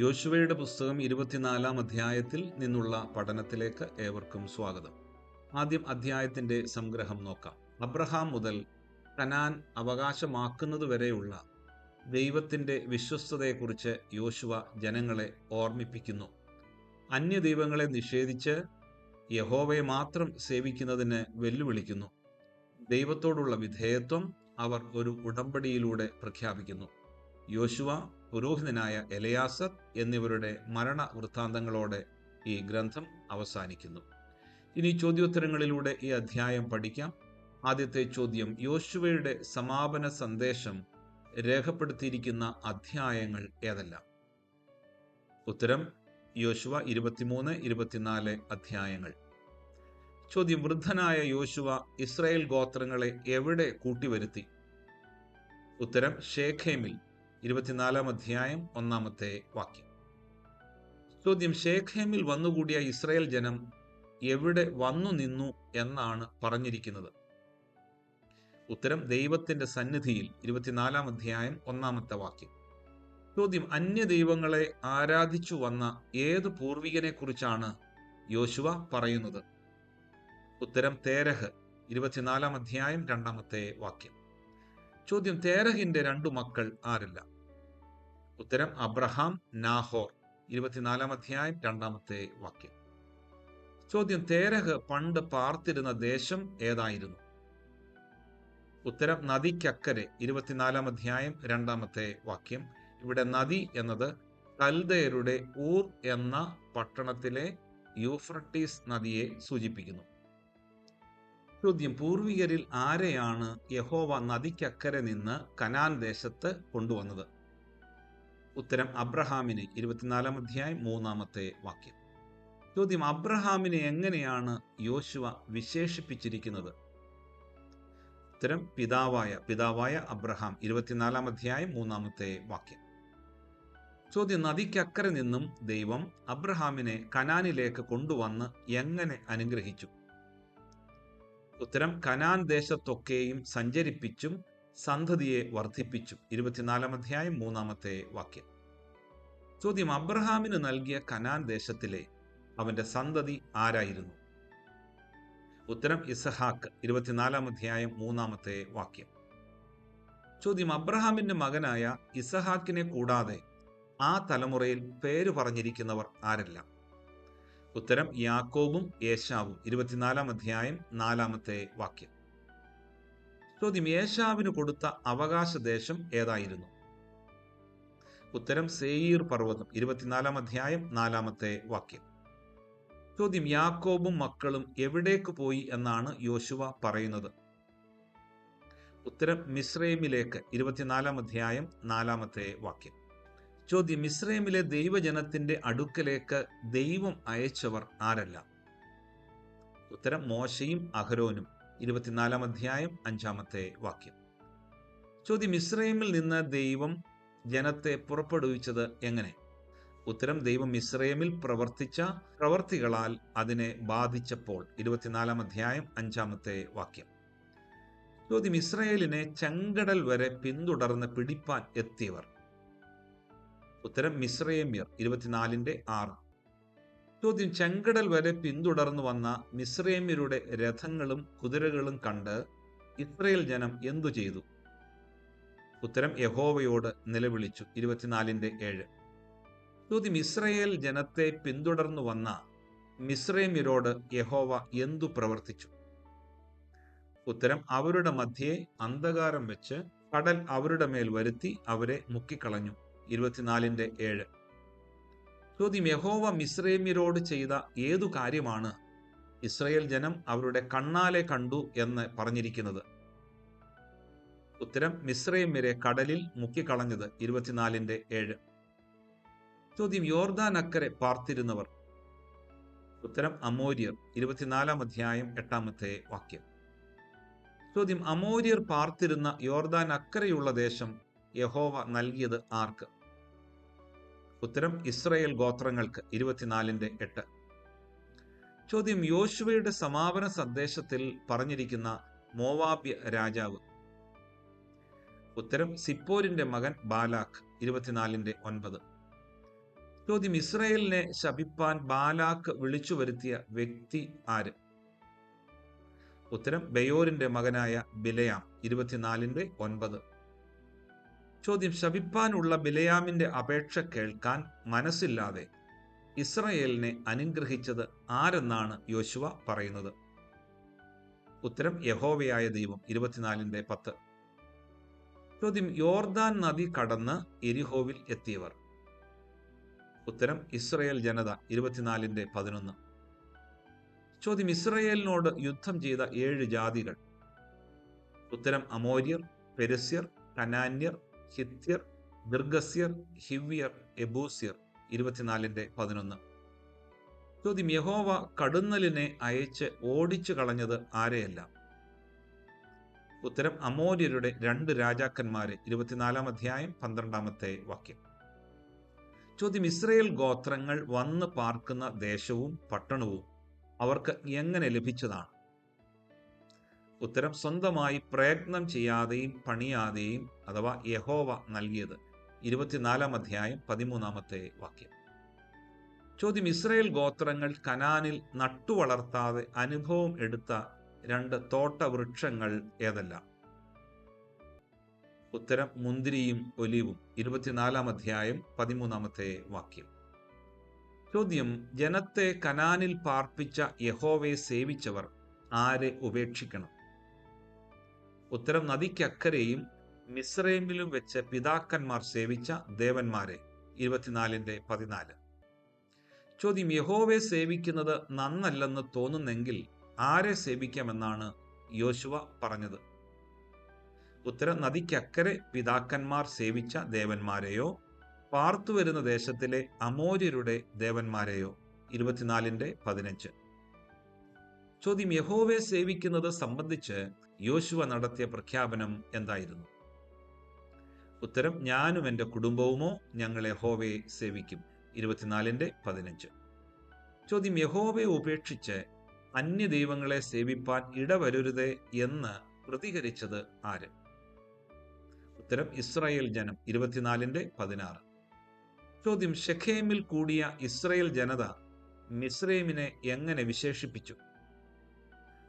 യോശുവയുടെ പുസ്തകം ഇരുപത്തിനാലാം അധ്യായത്തിൽ നിന്നുള്ള പഠനത്തിലേക്ക് ഏവർക്കും സ്വാഗതം. ആദ്യം അധ്യായത്തിന്റെ സംഗ്രഹം നോക്കാം. അബ്രഹാം മുതൽ കനാൻ അവകാശമാക്കുന്നതുവരെയുള്ള ദൈവത്തിന്റെ വിശ്വസ്തതയെക്കുറിച്ച് യോശുവ ജനങ്ങളെ ഓർമ്മിപ്പിക്കുന്നു. അന്യദൈവങ്ങളെ നിഷേധിച്ച് യഹോവയെ മാത്രം സേവിക്കുന്നതിന് വെല്ലുവിളിക്കുന്നു. ദൈവത്തോടുള്ള വിധേയത്വം അവർ ഒരു ഉടമ്പടിയിലൂടെ പ്രഖ്യാപിക്കുന്നു. യോശുവ പുരോഹിതനായ എലയാസർ എന്നിവരുടെ മരണ വൃത്താന്തങ്ങളോടെ ഈ ഗ്രന്ഥം അവസാനിക്കുന്നു. ഇനി ചോദ്യോത്തരങ്ങളിലൂടെ ഈ അധ്യായം പഠിക്കാം. ആദ്യത്തെ ചോദ്യം യോശുവയുടെ സമാപന സന്ദേശം രേഖപ്പെടുത്തിയിരിക്കുന്ന അധ്യായങ്ങൾ ഏതെല്ലാം? ഉത്തരം യോശുവ ഇരുപത്തിമൂന്ന് ഇരുപത്തിനാല് അധ്യായങ്ങൾ. ചോദ്യം വൃദ്ധനായ യോശുവ ഇസ്രായേൽ ഗോത്രങ്ങളെ എവിടെ കൂട്ടിവരുത്തി? ഉത്തരം ഷേഖേമിൽ ഇരുപത്തിനാലാം അധ്യായം ഒന്നാമത്തെ വാക്യം. ചോദ്യം ഷേഖേമിൽ വന്നുകൂടിയ ഇസ്രായേൽ ജനം എവിടെ വന്നു നിന്നു എന്നാണ് പറഞ്ഞിരിക്കുന്നത്? ഉത്തരം ദൈവത്തിന്റെ സന്നിധിയിൽ ഇരുപത്തിനാലാം അധ്യായം ഒന്നാമത്തെ വാക്യം. ചോദ്യം അന്യ ദൈവങ്ങളെ ആരാധിച്ചു വന്ന ഏത് പൂർവികനെ കുറിച്ചാണ് യോശുവ പറയുന്നത്? ഉത്തരം തേരഹ് ഇരുപത്തിനാലാം അധ്യായം രണ്ടാമത്തെ വാക്യം. ചോദ്യം തേരഹിന്റെ രണ്ടു മക്കൾ ആരല്ല? ഉത്തരം അബ്രഹാം നാഹോർ. ഇരുപത്തിനാലാം അധ്യായം രണ്ടാമത്തെ വാക്യം. ചോദ്യം തേരഹ് പണ്ട് പാർത്തിരുന്ന ദേശം ഏതായിരുന്നു? ഉത്തരം നദിക്കക്കരെ. ഇരുപത്തിനാലാം അധ്യായം രണ്ടാമത്തെ വാക്യം. ഇവിടെ നദി എന്നത് കൽദയരുടെ ഊർ എന്ന പട്ടണത്തിലെ യൂഫ്രട്ടീസ് നദിയെ സൂചിപ്പിക്കുന്നു. ചോദ്യം. പൂർവികരിൽ ആരെയാണ് യഹോവ നദിക്കക്കരെ നിന്ന് കനാൻ ദേശത്ത് കൊണ്ടുവന്നത്? ഉത്തരം അബ്രഹാമിന് ഇരുപത്തിനാലാം അധ്യായം മൂന്നാമത്തെ വാക്യം. ചോദ്യം അബ്രഹാമിനെ എങ്ങനെയാണ് യോശുവ വിശേഷിപ്പിച്ചിരിക്കുന്നത്? ഉത്തരം പിതാവായ പിതാവായ അബ്രഹാം ഇരുപത്തിനാലാം അധ്യായം മൂന്നാമത്തെ വാക്യം. ചോദ്യം നദിക്കക്കരെ നിന്നും ദൈവം അബ്രഹാമിനെ കനാനിലേക്ക് കൊണ്ടുവന്ന് എങ്ങനെ അനുഗ്രഹിച്ചു? ഉത്തരം കനാൻ ദേശത്തൊക്കെയും സഞ്ചരിപ്പിച്ചും സന്തതിയെ വർദ്ധിപ്പിച്ചും. ഇരുപത്തിനാലാം അധ്യായം മൂന്നാമത്തെ വാക്യം. ചോദ്യം അബ്രഹാമിന് നൽകിയ കനാൻ ദേശത്തിലെ അവന്റെ സന്തതി ആരായിരുന്നു? ഉത്തരം ഇസഹാക്ക്. ഇരുപത്തിനാലാം അധ്യായം മൂന്നാമത്തെ വാക്യം. ചോദ്യം അബ്രഹാമിന്റെ മകനായ ഇസഹാക്കിനെ കൂടാതെ ആ തലമുറയിൽ പേര് പറഞ്ഞിരിക്കുന്നവർ ആരെല്ലാം? ഉത്തരം യാക്കോബും യേശാവും ഇരുപത്തിനാലാം അധ്യായം നാലാമത്തെ വാക്യം. ചോദ്യം യേശാവിന് കൊടുത്ത അവകാശദേശം ഏതായിരുന്നു? ഉത്തരം സേയീർ പർവതം. ഇരുപത്തിനാലാം അധ്യായം നാലാമത്തെ വാക്യം. ചോദ്യം യാക്കോബും മക്കളും എവിടേക്ക് പോയി എന്നാണ് യോശുവ പറയുന്നത്? ഉത്തരം മിസ്രൈമിലേക്ക് ഇരുപത്തിനാലാം അധ്യായം നാലാമത്തെ വാക്യം. ചോദ്യം മിസ്രൈമിലെ ദൈവജനത്തിന്റെ അടുക്കലേക്ക് ദൈവം അയച്ചവർ ആരല്ല? ഉത്തരം മോശയും അഹരോനും. ഇരുപത്തിനാലാം അധ്യായം അഞ്ചാമത്തെ വാക്യം. ചോദ്യം ഇസ്രൈമിൽ നിന്ന് ദൈവം ജനത്തെ പുറപ്പെടുവിച്ചത് എങ്ങനെ? ഉത്തരം ദൈവം ഇസ്രയേമിൽ പ്രവർത്തിച്ച പ്രവർത്തികളാൽ അതിനെ ബാധിച്ചപ്പോൾ. ഇരുപത്തിനാലാം അധ്യായം അഞ്ചാമത്തെ വാക്യം. ചോദ്യം ഇസ്രയേലിനെ ചെങ്കടൽ വരെ പിന്തുടർന്ന് പിടിപ്പാൻ എത്തിയവർ ഉത്തരം മിസ്രയേമ്യർ ഇരുപത്തിനാലിന്റെ ആറ്. ചോദ്യം ചെങ്കടൽ വരെ പിന്തുടർന്നു വന്ന മിസ്രയേമ്യരുടെ രഥങ്ങളും കുതിരകളും കണ്ട് ഇസ്രയേൽ ജനം എന്തു ചെയ്തു? ഉത്തരം യഹോവയോട് നിലവിളിച്ചു ഇരുപത്തിനാലിന്റെ ഏഴ്. ചോദ്യം ഇസ്രയേൽ ജനത്തെ പിന്തുടർന്നു വന്ന മിസ്രൈമ്യരോട് യഹോവ എന്തു പ്രവർത്തിച്ചു? ഉത്തരം അവരുടെ മധ്യേ അന്ധകാരം വെച്ച് കടൽ അവരുടെ മേൽ വരുത്തി അവരെ മുക്കിക്കളഞ്ഞു. ഇരുപത്തിനാലിന്റെ ഏഴ്. ചോദ്യം യഹോവ മിസ്രൈമ്യരോട് ചെയ്ത ഏതു കാര്യമാണ് ഇസ്രയേൽ ജനം അവരുടെ കണ്ണാലെ കണ്ടു എന്ന് പറഞ്ഞിരിക്കുന്നത്? ഉത്തരം മിസ്രൈമ്യരെ കടലിൽ മുക്കിക്കളഞ്ഞത് ഇരുപത്തിനാലിന്റെ ഏഴ്. ചോദ്യം യോർദാൻ അക്കരെ പാർത്തിരുന്നവർ? ഉത്തരം അമോര്യർ. ഇരുപത്തിനാലാം അധ്യായം എട്ടാമത്തെ വാക്യം. ചോദ്യം അമോര്യർ പാർത്തിരുന്ന യോർദാൻ അക്കരെയുള്ള ദേശം യഹോവ നൽകിയത് ആർക്ക്? ഉത്തരം ഇസ്രയേൽ ഗോത്രങ്ങൾക്ക് ഇരുപത്തിനാലിന്റെ എട്ട്. ചോദ്യം യോശുവയുടെ സമാപന സന്ദേശത്തിൽ പറഞ്ഞിരിക്കുന്ന മോവാബ്യ രാജാവ്. ഉത്തരം സിപ്പോരിന്റെ മകൻ ബാലാഖ് ഇരുപത്തിനാലിന്റെ ഒൻപത്. ചോദ്യം ഇസ്രയേലിനെ ശപിപ്പാൻ ബാലാഖ് വിളിച്ചു വരുത്തിയ വ്യക്തി ആര്? ഉത്തരം ബയോരിന്റെ മകനായ ബിലയാം ഇരുപത്തിനാലിന്റെ ഒൻപത്. ചോദ്യം ശപിപ്പാനുള്ള ബിലയാമിന്റെ അപേക്ഷ കേൾക്കാൻ മനസ്സില്ലാതെ ഇസ്രയേലിനെ അനുഗ്രഹിച്ചത് ആരെന്നാണ് യോശുവ പറയുന്നത്? ഉത്തരം യഹോവയായ ദൈവം ഇരുപത്തിനാലിന്റെ പത്ത്. ചോദ്യം യോർദാൻ നദി കടന്ന് എരിഹോവിൽ എത്തിയവർ? ഉത്തരം ഇസ്രയേൽ ജനത ഇരുപത്തിനാലിന്റെ പതിനൊന്ന്. ചോദ്യം ഇസ്രയേലിനോട് യുദ്ധം ചെയ്ത ഏഴ് ജാതികൾ? ഉത്തരം അമോര്യർ പെരസ്യർ കനാന്യർ ഹിത്യർ ദീർഘസ്യർ ഹിവ്യർ എബൂസ്യർ. ഇരുപത്തിനാലിന്റെ പതിനൊന്ന്. ചോദ്യം യഹോവ കടുന്നലിനെ അയച്ച് ഓടിച്ചു കളഞ്ഞത് ആരെയല്ല? ഉത്തരം അമോര്യരുടെ രണ്ട് രാജാക്കന്മാരെ. ഇരുപത്തിനാലാം അധ്യായം പന്ത്രണ്ടാമത്തെ വാക്യം. ചോദ്യം ഇസ്രയേൽ ഗോത്രങ്ങൾ വന്ന് പാർക്കുന്ന ദേശവും പട്ടണവും അവർക്ക് എങ്ങനെ ലഭിച്ചതാണ്? ഉത്തരം സ്വന്തമായി പ്രയത്നം ചെയ്യാതെയും പണിയാതെയും അഥവാ യഹോവ നൽകിയത്. ഇരുപത്തിനാലാം അധ്യായം പതിമൂന്നാമത്തെ വാക്യം. ചോദ്യം ഇസ്രയേൽ ഗോത്രങ്ങൾ കനാനിൽ നട്ടുവളർത്താതെ അനുഭവം എടുത്ത രണ്ട് തോട്ടവൃക്ഷങ്ങൾ ഏതെല്ലാം? ഉത്തരം മുന്തിരിയും ഒലിവും. ഇരുപത്തിനാലാം അധ്യായം പതിമൂന്നാമത്തെ വാക്യം. ചോദ്യം ജനത്തെ കനാനിൽ പാർപ്പിച്ച യഹോവയെ സേവിച്ചവർ ആരെ ഉപേക്ഷിക്കണം? ഉത്തരം നദിക്കക്കരെയും മിസ്രൈമിലും വെച്ച് പിതാക്കന്മാർ സേവിച്ച ദേവന്മാരെ. ഇരുപത്തിനാലിന്റെ പതിനാല്. ചോദ്യം യഹോവെ സേവിക്കുന്നത് നന്നല്ലെന്ന് തോന്നുന്നെങ്കിൽ ആരെ സേവിക്കാമെന്നാണ് യോശുവ പറഞ്ഞത്. ഉത്തരം നദിക്കക്കരെ പിതാക്കന്മാർ സേവിച്ച ദേവന്മാരെയോ പാർത്തു വരുന്ന ദേശത്തിലെ അമോര്യരുടെ ദേവന്മാരെയോ? ഇരുപത്തിനാലിന്റെ പതിനഞ്ച്. ചോദ്യം യഹോവെ സേവിക്കുന്നത് സംബന്ധിച്ച് യോശുവ നടത്തിയ പ്രഖ്യാപനം എന്തായിരുന്നു? ഉത്തരം ഞാനും എന്റെ കുടുംബവുമോ ഞങ്ങൾ യഹോവയെ സേവിക്കും. ഇരുപത്തിനാലിന്റെ പതിനഞ്ച്. ചോദ്യം യഹോവയെ ഉപേക്ഷിച്ച് അന്യ ദൈവങ്ങളെ സേവിപ്പാൻ ഇടവരരുതേ എന്ന് പ്രതികരിച്ചത് ആര്? ഉത്തരം ഇസ്രായേൽ ജനം. ഇരുപത്തിനാലിന്റെ പതിനാറ്. ചോദ്യം ഷെഖേമിൽ കൂടിയ ഇസ്രായേൽ ജനത മിസ്രൈമിനെ എങ്ങനെ വിശേഷിപ്പിച്ചു?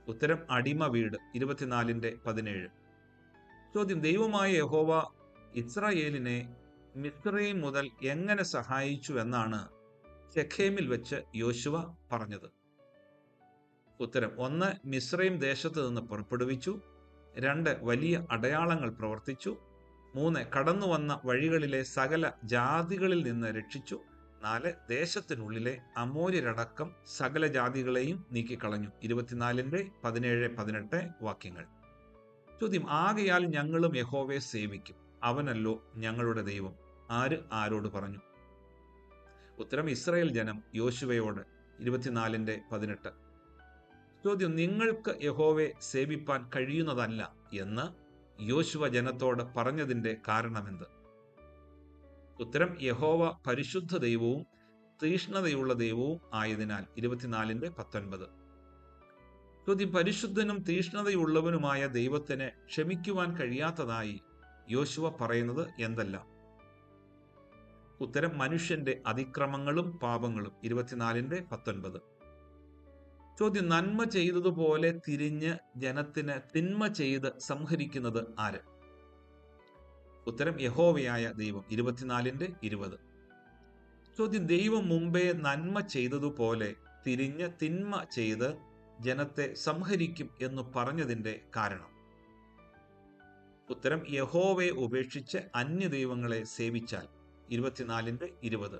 ഉത്തരം അടിമ വീട് ഇരുപത്തിനാലിന്റെ പതിനേഴ്. ചോദ്യം ദൈവമായ യഹോവ ഇസ്രായേലിനെ മിസ്രൈം മുതൽ എങ്ങനെ സഹായിച്ചു എന്നാണ് ചെഖേമിൽ വെച്ച് യോശുവ പറഞ്ഞത്. ഉത്തരം ഒന്ന് മിസ്രൈം ദേശത്ത് നിന്ന് പുറപ്പെടുവിച്ചു. രണ്ട് വലിയ അടയാളങ്ങൾ പ്രവർത്തിച്ചു. മൂന്ന് കടന്നു വന്ന വഴികളിലെ സകല ജാതികളിൽ നിന്ന് രക്ഷിച്ചു. നാല് ദേശത്തിനുള്ളിലെ അമൂര്യരടക്കം സകല ജാതികളെയും നീക്കിക്കളഞ്ഞു. ഇരുപത്തിനാലിന്റെ പതിനേഴ് പതിനെട്ട് വാക്യങ്ങൾ. ചോദ്യം ആകയാൽ ഞങ്ങളും യഹോവയെ സേവിക്കും. അവനല്ലോ ഞങ്ങളുടെ ദൈവം. ആര് ആരോട് പറഞ്ഞു? ഉത്തരം ഇസ്രായേൽ ജനം യോശുവയോട്. ഇരുപത്തിനാലിന്റെ പതിനെട്ട്. ചോദ്യം നിങ്ങൾക്ക് യഹോവയെ സേവിപ്പാൻ കഴിയുന്നതല്ല എന്ന് യോശുവ ജനത്തോട് പറഞ്ഞതിന്റെ കാരണമെന്ത്? ഉത്തരം യഹോവ പരിശുദ്ധ ദൈവവും തീഷ്ണതയുള്ള ദൈവവും ആയതിനാൽ. ഇരുപത്തിനാലിന്റെ പത്തൊൻപത്. ചോദ്യം പരിശുദ്ധനും തീഷ്ണതയുള്ളവനുമായ ദൈവത്തിന് ക്ഷമിക്കുവാൻ കഴിയാത്തതായി യോശുവ പറയുന്നത് എന്തല്ല? ഉത്തരം മനുഷ്യന്റെ അതിക്രമങ്ങളും പാപങ്ങളും. ഇരുപത്തിനാലിന്റെ പത്തൊൻപത്. ചോദ്യം നന്മ ചെയ്തതുപോലെ തിരിഞ്ഞ് ജനത്തിന് തിന്മ ചെയ്ത് സംഹരിക്കുന്നത് ആര്? ഉത്തരം യഹോവയായ ദൈവം. ഇരുപത്തിനാലിന്റെ ഇരുപത്. ചോദ്യം ദൈവം മുമ്പേ നന്മ ചെയ്തതുപോലെ തിരിഞ്ഞ് തിന്മ ചെയ്ത് ജനത്തെ സംഹരിക്കും എന്ന് പറഞ്ഞതിന്റെ കാരണം. ഉത്തരം യഹോവയെ ഉപേക്ഷിച്ച് അന്യ ദൈവങ്ങളെ സേവിച്ചാൽ. ഇരുപത്തിനാലിന്റെ ഇരുപത്.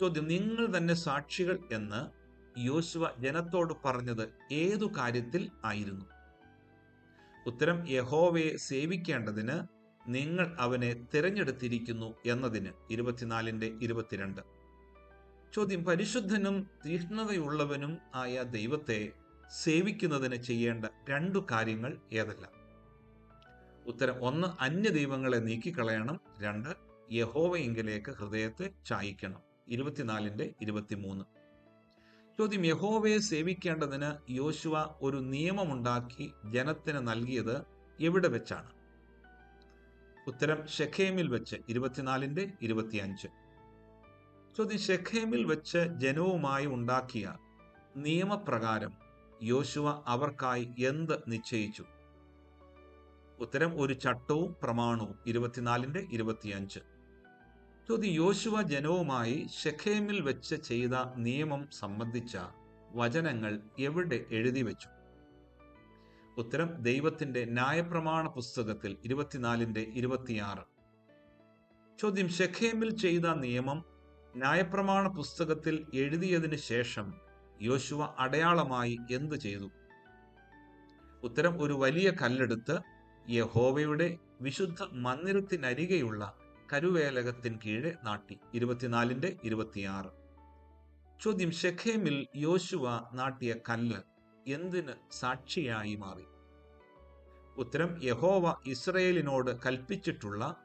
ചോദ്യം നിങ്ങൾ തന്നെ സാക്ഷികൾ എന്ന് യോശുവ ജനത്തോട് പറഞ്ഞത് ഏതു കാര്യത്തിൽ ആയിരുന്നു? ഉത്തരം യഹോവയെ സേവിക്കേണ്ടതിന് നിങ്ങൾ അവനെ തിരഞ്ഞെടുത്തിരിക്കുന്നു എന്നതിന് ഇരുപത്തിനാലിന്റെ ഇരുപത്തിരണ്ട്. ചോദ്യം പരിശുദ്ധനും തീഷ്ണതയുള്ളവനും ആയ ദൈവത്തെ സേവിക്കുന്നതിന് ചെയ്യേണ്ട രണ്ടു കാര്യങ്ങൾ ഏതെല്ലാം? ഉത്തരം ഒന്ന് അന്യ ദൈവങ്ങളെ നീക്കിക്കളയണം. രണ്ട് യഹോവയെങ്കിലേക്ക് ഹൃദയത്തെ ചായിക്കണം. ഇരുപത്തിനാലിന്റെ ഇരുപത്തിമൂന്ന്. ചോദ്യം യഹോവയെ സേവിക്കേണ്ടതിന് യോശുവ ഒരു നിയമമുണ്ടാക്കി ജനത്തിന് നൽകിയത് എവിടെ വെച്ചാണ്? ഉത്തരം ഷെഖേമിൽ വെച്ച് ഇരുപത്തിനാലിന്റെ ഇരുപത്തിയഞ്ച്. ചോദ്യം ഷെഖേമിൽ വെച്ച് ജനവുമായി ഉണ്ടാക്കിയ നിയമപ്രകാരം യോശുവ അവർക്കായി എന്ത് നിശ്ചയിച്ചു? ഉത്തരം ഒരു ചട്ടവും പ്രമാണവും ഇരുപത്തിനാലിന്റെ ഇരുപത്തിയഞ്ച്. ചോദ്യം യോശുവ ജനവുമായി ഷെഖേമിൽ വെച്ച് ചെയ്ത നിയമം സംബന്ധിച്ച വചനങ്ങൾ എവിടെ എഴുതി വെച്ചു? ഉത്തരം ദൈവത്തിന്റെ ന്യായപ്രമാണ പുസ്തകത്തിൽ ഇരുപത്തിനാലിന്റെ ഇരുപത്തിയാറ്. ചോദ്യം ഷെഖേമിൽ ചെയ്ത നിയമം ന്യായപ്രമാണ പുസ്തകത്തിൽ എഴുതിയതിനു ശേഷം യോശുവ അടയാളമായി എന്തു ചെയ്തു? ഉത്തരം ഒരു വലിയ കല്ലെടുത്ത് യഹോവയുടെ വിശുദ്ധ മന്ദിരത്തിനരികെയുള്ള കരുവേലകത്തിന് കീഴെ നാട്ടി. ഇരുപത്തിനാലിന്റെ ഇരുപത്തിയാറ്. ചോദ്യം ഷെഖേമിൽ യോശുവ നാട്ടിയ കല്ല് എന്തിന് സാക്ഷിയായി മാറി? ഉത്തരം യഹോവ ഇസ്രയേലിനോട് കൽപ്പിച്ചിട്ടുള്ള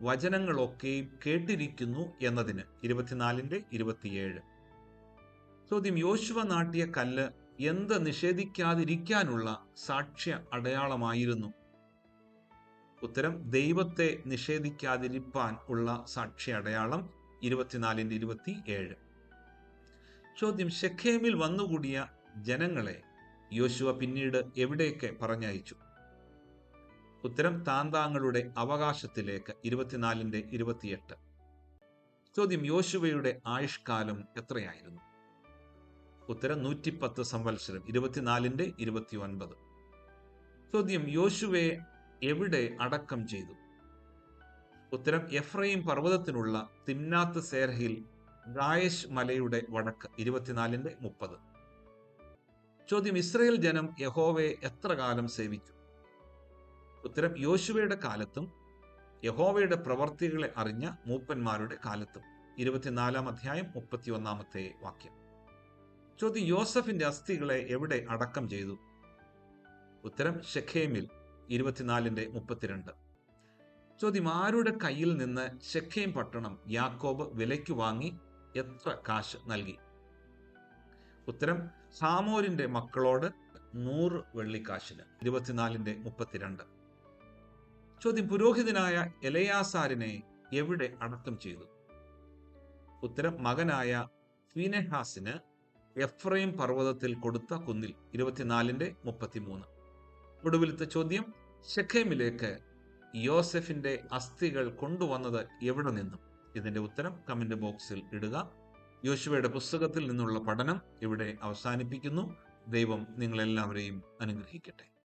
വചനങ്ങളൊക്കെയും കേട്ടിരിക്കുന്നു എന്നതിന് ഇരുപത്തിനാലിന്റെ ഇരുപത്തിയേഴ്. ചോദ്യം യോശുവ നാട്ടിയ കല്ല് എന്ത് നിഷേധിക്കാതിരിക്കാനുള്ള സാക്ഷ്യ അടയാളമായിരുന്നു? ഉത്തരം ദൈവത്തെ നിഷേധിക്കാതിരിപ്പാൻ ഉള്ള സാക്ഷ്യ അടയാളം ഇരുപത്തിനാലിന്റെ ഇരുപത്തി ഏഴ് ചോദ്യം ഷെഖേമിൽ വന്നുകൂടിയ ജനങ്ങളെ യോശുവ പിന്നീട് എവിടെയൊക്കെ പറഞ്ഞയച്ചു? ഉത്തരം താന്താങ്ങളുടെ അവകാശത്തിലേക്ക് ഇരുപത്തിനാലിന്റെ ഇരുപത്തിയെട്ട്. ചോദ്യം യോശുവയുടെ ആയുഷ്കാലം എത്രയായിരുന്നു? ഉത്തരം നൂറ്റിപ്പത്ത് സംവത്സരം ഇരുപത്തിനാലിന്റെ ഇരുപത്തി ഒൻപത് ചോദ്യം യോശുവെ എവിടെ അടക്കം ചെയ്തു? ഉത്തരം എഫ്രൈം പർവതത്തിനുള്ള തിമ്നാത്ത് സേർഹിൽ ഗായഷ് മലയുടെ വടക്ക് ഇരുപത്തിനാലിന്റെ മുപ്പത്. ചോദ്യം ഇസ്രയേൽ ജനം യഹോവയെ എത്ര കാലം സേവിച്ചു? ഉത്തരം യോശുവയുടെ കാലത്തും യഹോവയുടെ പ്രവർത്തികളെ അറിഞ്ഞ മൂപ്പന്മാരുടെ കാലത്തും. ഇരുപത്തിനാലാം അധ്യായം മുപ്പത്തി ഒന്നാമത്തെ വാക്യം. ചോദ്യം യോസഫിന്റെ അസ്ഥികളെ എവിടെ അടക്കം ചെയ്തു? ഉത്തരം ഷെഖേമിൽ ഇരുപത്തിനാലിന്റെ മുപ്പത്തിരണ്ട്. ചോദ്യം ആരുടെ കയ്യിൽ നിന്ന് ഷെഖേം പട്ടണം യാക്കോബ് വിലയ്ക്ക് വാങ്ങി എത്ര കാശ് നൽകി? ഉത്തരം സാമോരിന്റെ മക്കളോട് നൂറ് വെള്ളിക്കാശിന് ഇരുപത്തിനാലിന്റെ മുപ്പത്തിരണ്ട്. ചോദ്യം പുരോഹിതനായ എലയാസാരിനെ എവിടെ അടക്കം ചെയ്തു? ഉത്തരം മകനായ ഫീനെഹാസിന് എഫ്രൈം പർവതത്തിൽ കൊടുത്ത കുന്നിൽ ഇരുപത്തിനാലിന്റെ മുപ്പത്തിമൂന്ന്. ഒടുവിലത്തെ ചോദ്യം ഷെഖേമിലേക്ക് യോസെഫിന്റെ അസ്ഥികൾ കൊണ്ടുവന്നത് എവിടെ നിന്നും? ഇതിന്റെ ഉത്തരം കമന്റ് ബോക്സിൽ ഇടുക. യോശുവയുടെ പുസ്തകത്തിൽ നിന്നുള്ള പഠനം ഇവിടെ അവസാനിപ്പിക്കുന്നു. ദൈവം നിങ്ങളെല്ലാവരെയും അനുഗ്രഹിക്കട്ടെ.